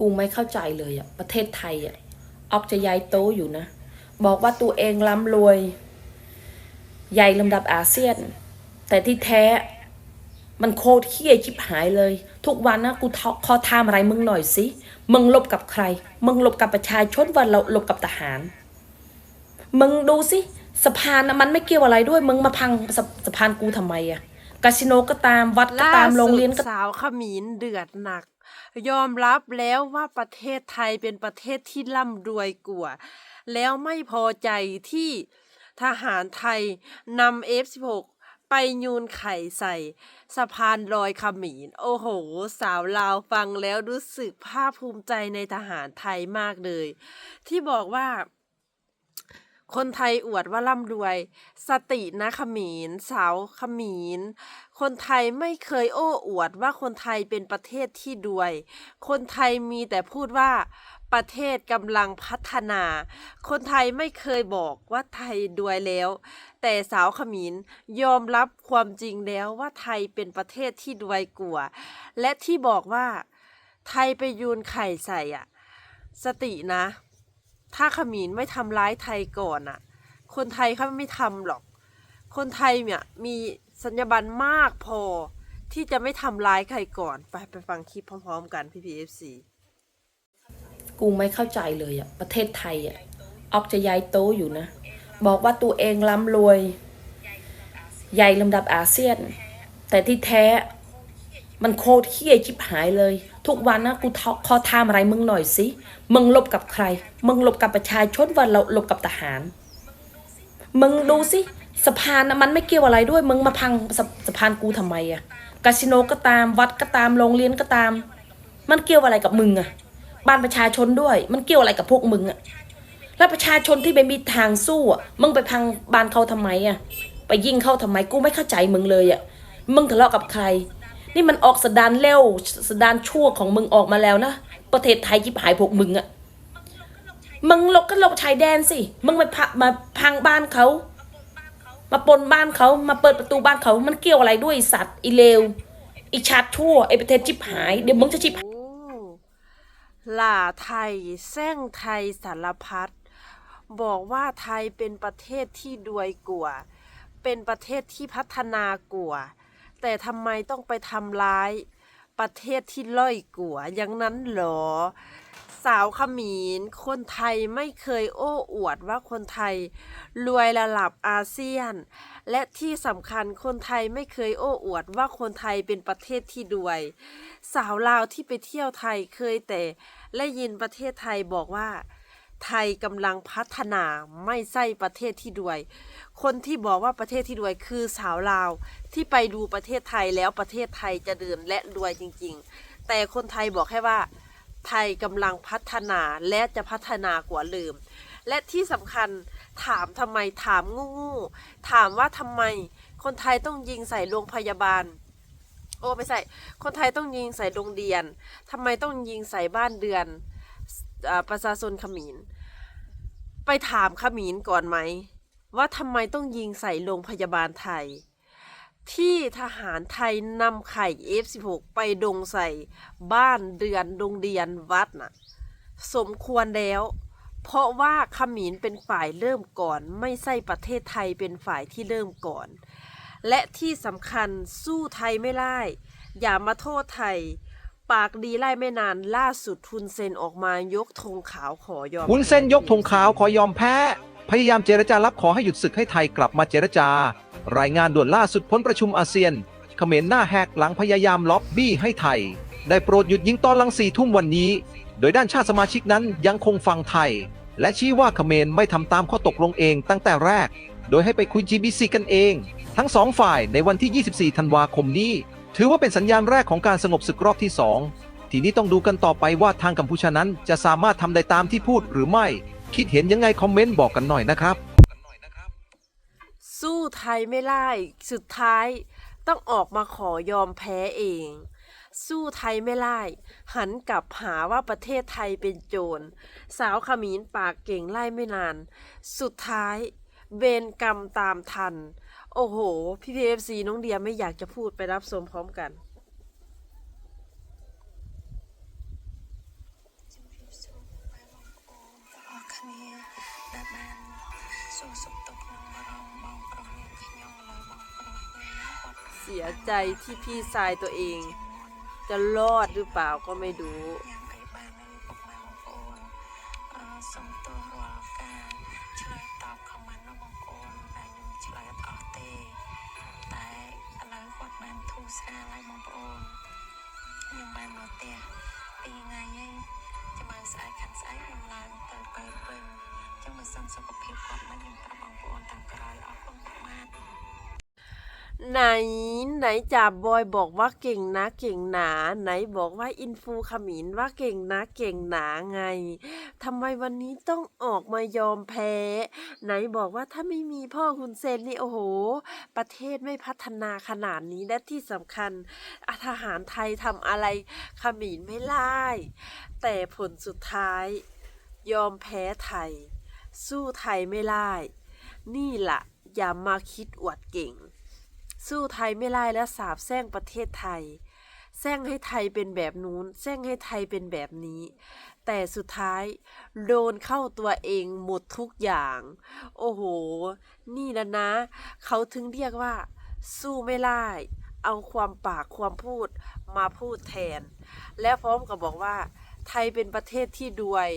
กูไม่เข้าใจเลยอะประเทศไทยอะออกจะใหญ่โตอยู่นะ บอกว่าตัวเองร่ำรวย ใหญ่ลำดับอาเซียน แต่ที่แท้มันโคตรเขี้ยชิบหายเลย ทุกวันนะกูทขอทามอะไรมึงหน่อยสิ มึงลบกับใคร มึงลบกับประชาชนวันเราลบกับทหาร มึงดูสิสะพานนะมันไม่เกี่ยวอะไรด้วย มึงมาพังสะสะพานกูทำไมอะ คาสิโนก็ตามวัดก็ล่าตามสุโรงดเรียนก็สาวขมินเดือดหนัก ยอมรับแล้วว่าประเทศไทยเป็นประเทศที่ร่ำรวยกว่า แล้วไม่พอใจที่ทหารไทยนำ F16 ไปยูนไข่ใส่สะพานลอยขมินโอ้โห สาวลาวฟังแล้วรู้สึกภาคภูมิใจในทหารไทยมากเลย ที่บอกว่า คนไทยอวดว่าร่ำรวย สตินะขมินสาวขมินคนไทยไม่เคยโอ้อวดว่าคนไทยเป็นประเทศที่รวย คนไทยมีแต่พูดว่าประเทศกำลังพัฒนา คนไทยไม่เคยบอกว่าไทยรวยแล้ว แต่สาวขมินยอมรับความจริงแล้วว่าไทยเป็นประเทศที่รวยกว่า และที่บอกว่าไทยไปยูนไข่ใส่อะสตินะ ถ้าขมินไม่ทำร้ายไทยก่อนอะ คนไทยเขาไม่ทำหรอก คนไทยเนี่ยมีสัญญาบันมากพอที่จะไม่ทำร้ายใครก่อน ไปไปฟังคลิปพร้อมๆ กันพี่พีเอฟซีกูไม่เข้าใจเลยอะประเทศไทยอะออกจะใหญ่โตอยู่นะ บอกว่าตัวเองร่ำรวย ใหญ่ลำดับอาเซียน แต่ที่แท้ มันโคตรเขี้ยชิบหายเลย ทุกวันนะกูทขอทามอะไรมึงหน่อยสิ มึงลบกับใคร มึงลบกับประชาชนวันเราลบกับทหาร มึงดูสิสะพานนะมันไม่เกี่ยวอะไรด้วย มึงมาพังสะสะพานกูทำไมอะคาสิโนก็ตามวัดก็ตามโรงเรียนก็ตาม มันเกี่ยวอะไรกับมึงอะบ้านประชาชนด้วย มันเกี่ยวอะไรกับพวกมึงอะแล้วประชาชนที่ไม่มีทางสู้อะมึงไปพังบ้านเขาทำไมอะไปยิงเขาทำไมกูไม่เข้าใจมึงเลยอะมึงทะเลาะกับใคร นี่มันออกสดานเร็วสดานชั่วของมึงออกมาแล้วนะ ประเทศไทยยิบหายพวกมึงอะมึงลบก็ลบชายแดนสิ มึงไปพะมาพังบ้านเขา มาปนบ้านเขา มาเปิดประตูบ้านเขา มันเกี่ยวอะไรด้วยสัตว์อีเลว อีชาติชั่ว ไอประเทศชิบหาย เดี๋ยวมึงจะชิบหายล่าไทยแซงไทยสารพัดบอกว่าไทยเป็นประเทศที่รวยกว่า เป็นประเทศที่พัฒนากว่า แต่ทำไมต้องไปทำร้ายประเทศที่ล่อยกว่าอย่างนั้นหรอ สาวขมินคนไทยไม่เคยโอ้อวดว่าคนไทย รวยระดับอาเซียน และที่สำคัญคนไทยไม่เคยโอ้อวดว่าคนไทยเป็นประเทศที่รวย สาวลาวที่ไปเที่ยวไทยเคยแต่และยินประเทศไทยบอกว่า ไทยกำลังพัฒนาไม่ใช่ประเทศที่รวย คนที่บอกว่าประเทศที่รวยคือสาวลาว ที่ไปดูประเทศไทยแล้วประเทศไทยจะเดินและรวยจริง ๆ แต่คนไทยบอกแค่ว่า ไทยกำลังพัฒนาและจะพัฒนากว่าเดิมและที่สำคัญถามทำไมถามงูๆถามว่าทำไม คนไทยต้องยิงใส่โรงพยาบาล โอ้ไม่ใส่ คนไทยต้องยิงใส่โรงเรียนทำไมต้องยิงใส่บ้านเดือน ประชาชนขมินไปถามขมินก่อนไหม ว่าทำไมต้องยิงใส่โรงพยาบาลไทย ที่ทหารไทยนำไข่ F16 ไปดงใส่บ้านเดือนโรงเรียนวัดน่ะ สมควรแล้ว เพราะว่าขมินเป็นฝ่ายเริ่มก่อน ไม่ใช่ประเทศไทยเป็นฝ่ายที่เริ่มก่อน และที่สำคัญสู้ไทยไม่ได้อย่ามาโทษไทย ปากดีไล่ไม่นานล่าสุดทุนเซนออกมายกธงขาวขอยอมวุ้นเส้นยกธงขาวขอยอมแพ้ พยายามเจรจารับขอให้หยุดศึกให้ไทยกลับมาเจรจา รายงานด่วนล่าสุดพ้นประชุมอาเซียน เขมรหน้าแหกหลังพยายามล็อบบี้ให้ไทย ได้โปรดหยุดยิงตอนหลังสี่ทุ่มวันนี้ โดยด้านชาติสมาชิกนั้นยังคงฟังไทย และชี้ว่าเขมรไม่ทำตามข้อตกลงเองตั้งแต่แรก โดยให้ไปคุย GBC กันเอง ทั้งสองฝ่ายในวันที่ 24 ธันวาคมนี้ ถือว่าเป็นสัญญาณแรกของการสงบศึกรอบที่สองทีนี้ต้องดูกันต่อไปว่าทางกัมพูชานั้นจะสามารถทำได้ตามที่พูดหรือไม่ คิดเห็นยังไงคอมเมนต์บอกกันหน่อยนะครับ สู้ไทยไม่ได้สุดท้ายต้องออกมาขอยอมแพ้เอง สู้ไทยไม่ได้หันกลับหาว่าประเทศไทยเป็นโจร สาวขมิ้นปากเก่งไล่ไม่นาน สุดท้ายเวรกรรมตามทัน โอ้โห พี่พีเอฟซีน้องเดียไม่อยากจะพูดไปรับสมพร้อมกัน เสียใจที่พี่ชายตัวเอง จะรอดหรือเปล่าก็ไม่รู้ ធូរស្រាលហើយបងប្អូនខ្ញុំបានមកផ្ទះពីរថ្ងៃហើយចាំបានស្អែកខាងស្អែកខ្ញុំឡើងទៅពេទ្យវិញអញ្ចឹងបើសិនសុខភាពគាត់មិនខ្ញុំប្រាប់បងប្អូនតាមក្រោយអរគុណពុកម៉ែ ไหนไหนจ่าบอยบอกว่าเก่งนะเก่งหนา ไหนบอกว่าอินฟูขมินว่าเก่งนะเก่งหนาไงทำไมวันนี้ต้องออกมายอมแพ้ ไหนบอกว่าถ้าไม่มีพ่อคุณเซนนี่โอ้โห ประเทศไม่พัฒนาขนาดนี้และที่สำคัญทหารไทยทำอะไรขมินไม่ไล่แต่ผลสุดท้าย ยอมแพ้ไทย สู้ไทยไม่ไล่นี่ล่ะอย่ามาคิดอวดเก่ง สู้ไทยไม่ไล่และสาบแช่งประเทศไทยแช่งให้ไทยเป็นแบบนู้นแช่งให้ไทยเป็นแบบนี้ แต่สุดท้ายโดนเข้าตัวเองหมดทุกอย่าง โอ้โห นี่แล้วนะ เขาถึงเรียกว่า สู้ไม่ไล่เอาความปากความพูดมาพูดแทน และพร้อมกับบอกว่า ไทยเป็นประเทศที่ดวย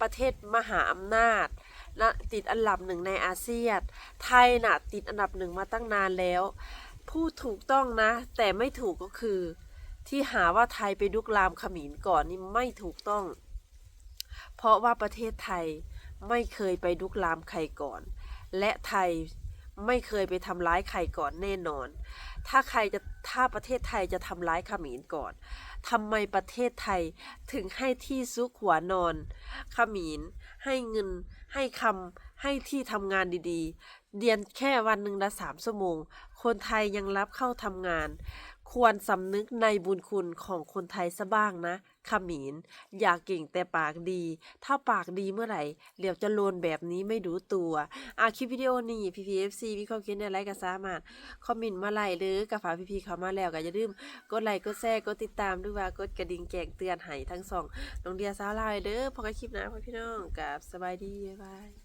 ประเทศมหาอำนาจนะติดอันดับหนึ่งในอาเซียน ไทยน่ะติดอันดับหนึ่งมาตั้งนานแล้ว พูดถูกต้องนะ แต่ไม่ถูกก็คือ ที่หาว่าไทยไปลุกลามขมินก่อนนี่ไม่ถูกต้อง เพราะว่าประเทศไทยไม่เคยไปลุกลามใครก่อน และไทยไม่เคยไปทำร้ายใครก่อนแน่นอน ถ้าใครจะถ้าประเทศไทยจะทำร้ายขมรก่อนทำไมประเทศไทยถึงให้ที่ซุกหัวนอนขมรให้เงินให้คำให้ที่ทำงานดีๆ เรียนแค่วันหนึ่งละสามชั่วโมง คนไทยยังรับเข้าทำงาน ควรสำนึกในบุญคุณของคนไทยซะบ้างนะขมินอย่าเก่งแต่ปากดี ถ้าปากดีเมื่อไหร่เหลียวจะโลนแบบนี้ไม่รู้ตัวอาคลิปวิดีโอนี้ PPFC วิเคราะห์คิดในไลค์ก็สามารถคอมเมนต์มาไล่หรือกับฝาพี่ๆเขามาแล้วก็อย่าลืมกดไลค์กดแชร์กดติดตามด้วยว่ากดกระดิ่งแจ้งเตือนให้ทั้งสองน้องเดียสาวลาวเด้อพอกันคลิปนะพ่อพี่น้องกับสบายดีบ๊ายบาย